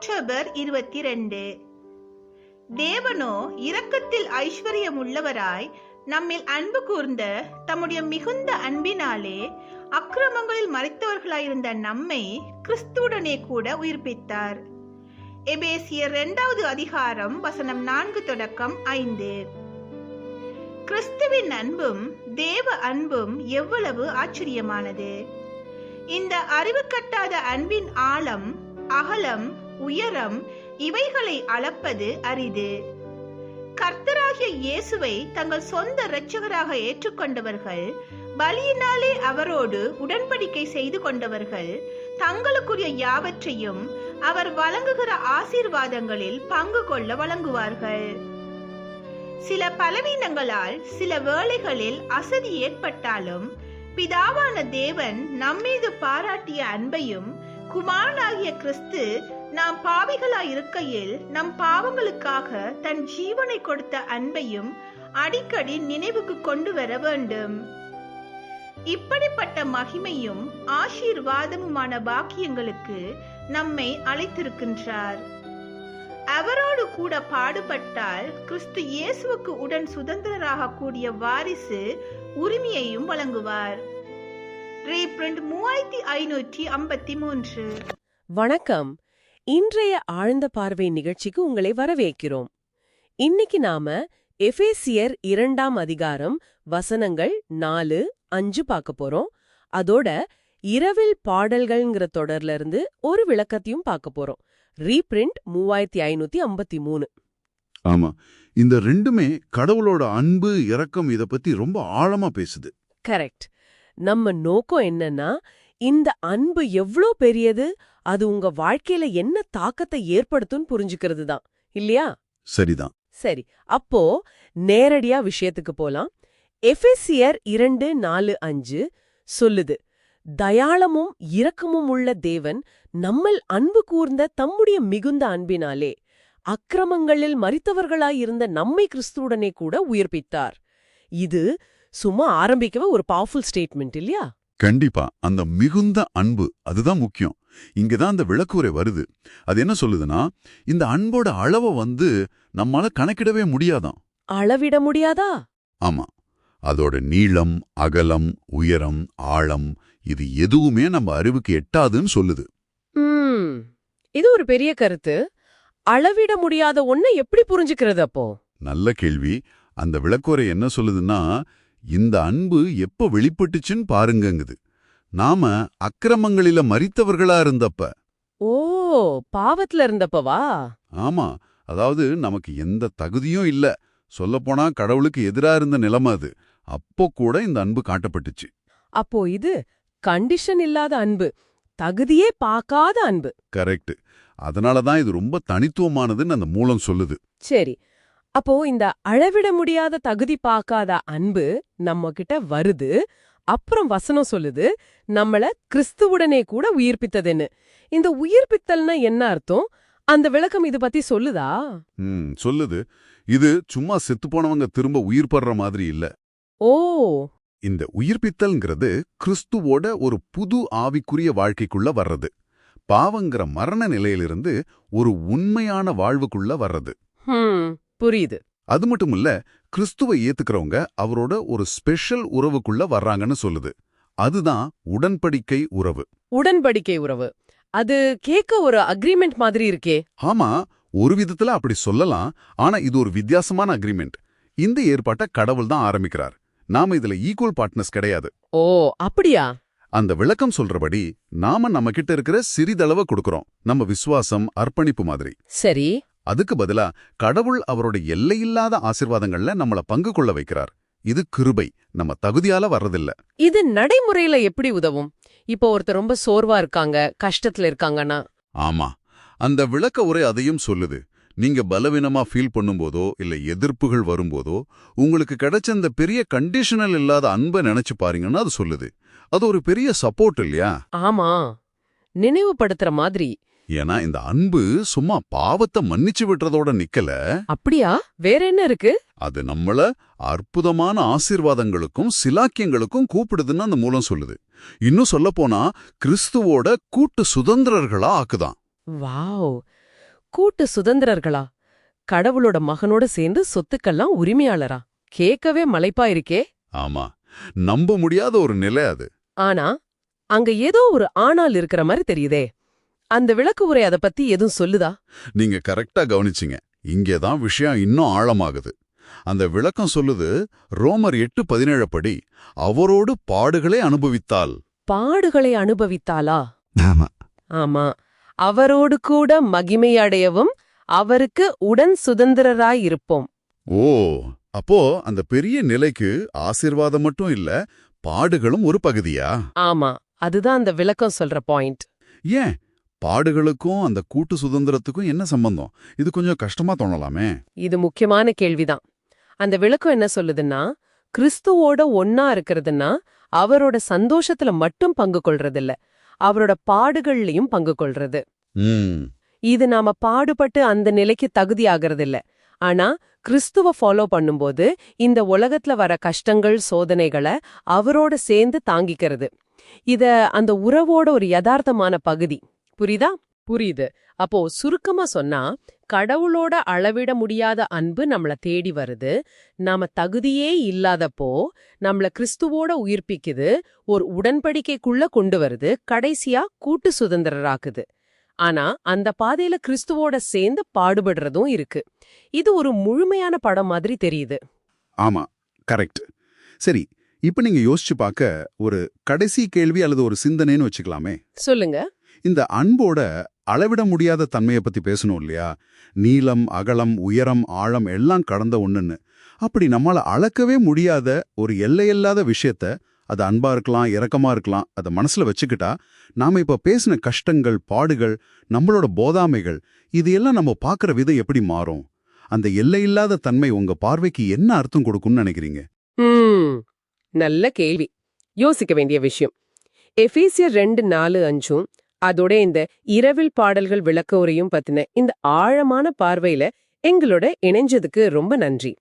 October இருபத்தி ரெண்டு தேவனோ இரக்கத்தில் ஐஸ்வர்யம் உள்ளவராய் நம்மில் அன்பு கூர்ந்த தம்முடைய மிகுந்த அன்பினாலே அக்கிரமங்களில் மறைத்தவர்களாயிருந்த நம்மை கிறிஸ்துவுடனே கூட உயிர்ப்பித்தார். எபேசியர் இரண்டாவது அதிகாரம் வசனம் நான்கு தொடக்கம் ஐந்து. கிறிஸ்துவின் அன்பும் தேவ அன்பும் எவ்வளவு ஆச்சரியமானது. இந்த அறிவு கட்டாத அன்பின் ஆழம் அகலம் உயரம் இவைகளை அளப்பது அரிது. கர்த்தராகிய இயேசுவை தங்கள் சொந்த இரட்சகராக ஏற்றுக்கொண்டவர்கள் பலியினாலே அவரோடு உடன்படிக்கை செய்து கொண்டவர்கள் தங்களுக்குரிய யாவற்றையும் அவர் வழங்குகிற ஆசீர்வாதங்களில் பங்கு கொள்ள வழங்குவார்கள். சில பலவீனங்களால் சில வேளைகளில் அசதி ஏற்பட்டாலும் பிதாவான தேவன் நம்மீது பாராட்டிய அன்பையும் குமாரனாகிய கிறிஸ்து நாம் பாவிகளாய் இருக்கையில் நம் பாவங்களுக்காக தன் ஜீவனை கொடுத்த அன்பையும் அடிக்கடி நினைவுக்கு கொண்டு வர வேண்டும். இப்படிப்பட்ட மகிமையும் ஆசீர்வாதமுமான பாக்கியங்களுக்கு நம்மை அழைத்திருக்கின்றார். அவரோடு கூட பாடுபட்டால் கிறிஸ்து இயேசுவுக்கு உடன் சுதந்திரராக கூடிய வாரிசு உரிமையையும் வழங்குவார். ரீப்ரிண்ட் மூவாயிரத்தி ஐநூற்றி ஐம்பத்தி மூன்று. வணக்கம். இன்றைய ஆழ்ந்த பார்வை நிகழ்ச்சிக்கு உங்களை வரவேற்கிறோம். இன்னைக்கு நாம எபேசியர் இரண்டாம் அதிகாரம் வசனங்கள் நாலு அஞ்சு பார்க்க போறோம். அதோட இரவில் பாடல்கள்ங்கிற தொடர்ல இருந்து ஒரு விளக்கத்தையும் பார்க்க போறோம். ரீப்ரிண்ட் மூவாயிரத்தி ஐநூத்தி ஐம்பத்தி மூணு. ஆமா. இந்த ரெண்டுமே கடவுளோட அன்பு இரக்கம் இத பத்தி ரொம்ப ஆழமா பேசுது. கரெக்ட். நம்ம நோக்கம் என்னன்னா இந்த அன்பு எவ்ளோ பெரியது? அது உங்க வாழ்க்கையில என்ன தாக்கத்தை ஏற்படுத்தும்னு புரிஞ்சுக்கிறது தான். இல்லையா? சரிதான். சரி அப்போ நேரடியா விஷயத்துக்கு போலாம். எஃபெசியர் இரண்டு நாலு அஞ்சு சொல்லுது தயாளமும் இரக்கமும் உள்ள தேவன் நம்மில் அன்பு கூர்ந்த தம்முடைய மிகுந்த அன்பினாலே அக்கிரமங்களில் மரித்தவர்களாயிருந்த நம்மை கிறிஸ்துவுடனே கூட உயிர்ப்பித்தார். இது சும்மா ஆரம்பிக்கவே ஒரு பவர்ஃபுல் ஸ்டேட்மெண்ட் இல்லையா? கண்டிப்பா அந்த மிகுந்த அன்பு அதுதான் முக்கியம். இங்கதான் அந்த விளக்குரை வருது. அது என்ன சொல்லுதுன்னா இந்த அன்போட அளவை வந்து நம்மால கணக்கிடவே முடியாதாம் அளவிட முடியாதா? ஆமா. அதோட நீளம் அகலம் உயரம் ஆழம் இது எதுவுமே நம்ம அறிவுக்கு எட்டாதுன்னு சொல்லுது. இது ஒரு பெரிய கருத்து. அளவிட முடியாத ஒன்ன எப்படி புரிஞ்சுக்கிறது அப்போ? நல்ல கேள்வி. அந்த விளக்குரை என்ன சொல்லுதுன்னா இந்த அன்பு எப்ப வெளிப்பட்டுச்சுன்னு பாருங்கங்குது. நாம அக்கிரமங்களில மரித்தவர்களா இருந்தப்ப. ஓ பாவத்துல இருந்தப்பவா? ஆமா அதாவது நமக்கு எந்த தகுதியும் இல்ல. சொல்லப்போனா கடவுளுக்கு எதிரா இருந்த நிலைமை அது. அப்போ கூட இந்த அன்பு காட்டப்பட்டுச்சு. அப்போ இது கண்டிஷன் இல்லாத அன்பு. தகுதியே பார்க்காத அன்பு. கரெக்ட் அதனால தான் இது ரொம்ப தனித்துவமானதுன்னு அந்த மூலம் சொல்லுது. சரி. அப்போ இந்த அளவிட முடியாத தகுதி பார்க்காத அன்பு நம்ம கிட்ட வருது. அப்புறம் வசனம் சொல்லுது நம்மள கிறிஸ்துவுடனே கூட உயிர்ப்பித்ததுன்னு. இந்த உயிர்ப்பித்தல்னா என்ன அர்த்தம்? அந்த விளக்கம் இது பத்தி சொல்லுதா? சொல்லுது. இது சும்மா செத்துப்போனவங்க திரும்ப உயிர் படுற மாதிரி இல்ல. ஓ. இந்த உயிர்ப்பித்தல்ங்கிறது கிறிஸ்துவோட ஒரு புது ஆவிக்குரிய வாழ்க்கைக்குள்ள வர்றது. பாவங்கிற மரண நிலையிலிருந்து ஒரு உண்மையான வாழ்வுக்குள்ள வர்றது. புரியுது. அது மட்டும் இல்ல கிறிஸ்துவை ஏத்துக்கிறவங்க அவரோட ஒரு ஸ்பெஷல் உறவுக்குள்ள வர்றாங்கன்னு சொல்லுது. அதுதான் உடன்படிக்கை உறவு. உடன்படிக்கை உறவு. அது கேட்க ஒரு அக்ரிமெண்ட் மாதிரி இருக்கே. ஆமா ஒரு விதத்துல அப்படி சொல்லலாம் ஆனா இது ஒரு வித்தியாசமான அக்ரிமெண்ட் இந்த ஏற்பாட்டை கடவுள் தான் ஆரம்பிக்கிறார். நாம இதுல ஈக்குவல் பார்ட்னர்ஸ் கிடையாது. ஓ அப்படியா? அந்த விளக்கம் சொல்றபடி நாம நம்ம கிட்ட இருக்கிற சிறிதளவு கொடுக்கறோம். நம்ம விசுவாசம் அர்ப்பணிப்பு மாதிரி. சரி. அதுக்கு பதிலா கடவுள் அவரோட எல்லையில்லாத ஆசிர்வாதங்கள்ல நம்மள பங்கு கொள்ள வைக்கிறார். இது கிருபை. நம்ம தகுதியால வர்றதில்ல. இது நடைமுறையில எப்படி உதவும்? இப்போ ஒருத்தர் ரொம்ப சோர்வா இருக்காங்க கஷ்டத்துல இருக்காங்கன்னா? ஆமா. அந்த விளக்க உரை அதையும் சொல்லுது. நீங்க பலவீனமா ஃபீல் பண்ணும்போதோ இல்ல எதிர்ப்புகள் வரும்போதோ உங்களுக்கு கிடைச்ச அந்த பெரிய கண்டிஷனல் இல்லாத அன்பை நினைச்சு பாருங்கன்னா அது சொல்லுது. அது ஒரு பெரிய சப்போர்ட் இல்லையா? ஆமா. நினைவுபடுத்துற மாதிரி. ஏன்னா இந்த அன்பு சும்மா பாவத்தை மன்னிச்சு விட்டுறதோட நிக்கல. அப்படியா? வேற என்ன இருக்கு? அது நம்மள அற்புதமான ஆசீர்வாதங்களுக்கும் சிலாக்கியங்களுக்கும் கூப்பிடுதுன்னு அந்த மூலம் சொல்லுது. இன்னும் சொல்லப்போனா கிறிஸ்துவோட கூட்டு சுதந்திரர்களா ஆக்குதான். வாவ். கூட்டு சுதந்திரர்களா? கடவுளோட மகனோட சேர்ந்து சொத்துக்கெல்லாம் உரிமையாளரா? கேட்கவே மலைப்பா இருக்கே. ஆமா. நம்ப முடியாத ஒரு நிலை அது. ஆனா அங்க ஏதோ ஒரு ஆணால் இருக்கிற மாதிரி தெரியுதே. அந்த விளக்கு உரை அத பத்தி எதுவும் சொல்லுதா? நீங்க கரெக்டா கவனிச்சிங்க. இங்கேதான் விஷயம் இன்னும் ஆழமாகுது. அந்த விளக்கம் சொல்லுது ரோமர் எட்டு பதினேழு படி அவரோடு பாடுகளே அனுபவித்தால் பாடுகளை அனுபவித்தாளா? ஆமா. ஆமா. அவரோடு கூட மகிமையடையவும் அவருக்கு உடன் சுதந்திரராயிருப்போம் ஓ அப்போ அந்த பெரிய நிலைக்கு ஆசீர்வாதம் மட்டும் இல்ல பாடுகளும் ஒரு பகுதியா? ஆமா. அதுதான் அந்த விளக்கம் சொல்ற பாயிண்ட். ஏன்? பாடுகளுக்கும் அந்த கூட்டு சுதந்திரத்துக்கும் என்ன சம்பந்தம்? இது கொஞ்சம் கஷ்டமா தோணலாமே. இது முக்கியமான கேள்விதான். அந்த விளக்கம் என்ன சொல்லுதுன்னா கிறிஸ்துவோட ஒன்னா இருக்கிறதுன்னா அவரோட சந்தோஷத்துல மட்டும் பங்கு கொள்றதில்ல. அவரோட பாடுகள்லயும் பங்கு கொள்றது. இது நாம பாடுபட்டு அந்த நிலைக்கு தகுதி ஆகறதில்ல ஆனா கிறிஸ்துவ ஃபாலோ பண்ணும்போது இந்த உலகத்துல வர கஷ்டங்கள் சோதனைகளை அவரோட சேர்ந்து தாங்கிக்கிறது. இத அந்த உறவோட ஒரு யதார்த்தமான பகுதி. புரியுதா? புரியுது. அப்போ சுருக்கமா சொன்னா கடவுளோட அளவிட முடியாத அன்பு நம்மள தேடி வருது. நாம தகுதியே இல்லாதப்போ நம்மள கிறிஸ்துவோட உயிர்ப்பிக்குது ஒரு உடன்படிக்கைக்குள்ள கொண்டு வருது கடைசியா கூட்டு சுதந்திரராக்குது. ஆனா அந்த பாதையில கிறிஸ்துவோட சேர்ந்து பாடுபடுறதும் இருக்கு. இது ஒரு முழுமையான படம் மாதிரி தெரியுது. ஆமா கரெக்ட். சரி இப்ப நீங்க யோசிச்சு பார்க்க ஒரு கடைசி கேள்வி அல்லது ஒரு சிந்தனைன்னு வச்சுக்கலாமே. சொல்லுங்க. இந்த அன்போட அளவிட முடியாத தன்மையை பத்தி பேசணும் இல்லையா? நீளம் அகலம் உயரம் ஆழம் எல்லாம் கடந்த ஒன்றுன்னு அப்படி நம்மளால் அளக்கவே முடியாத ஒரு எல்லையில்லாத விஷயத்த அது அன்பா இருக்கலாம் இரக்கமா இருக்கலாம் அதை மனசுல வச்சுக்கிட்டா நாம இப்ப பேசின கஷ்டங்கள் பாடுகள் நம்மளோட போதாமைகள் இது எல்லாம் நம்ம பார்க்குற விதம் எப்படி மாறும்? அந்த எல்லையில்லாத தன்மை உங்க பார்வைக்கு என்ன அர்த்தம் கொடுக்கும்னு நினைக்கிறீங்க? நல்ல கேள்வி. யோசிக்க வேண்டிய விஷயம். எஃபீசியர் ரெண்டு நாலு அஞ்சும் அதோட இந்த இரவில் பாடல்கள் விளக்க உரையும் பத்தின இந்த ஆழமான பார்வையில எங்களோட இணைஞ்சதுக்கு ரொம்ப நன்றி.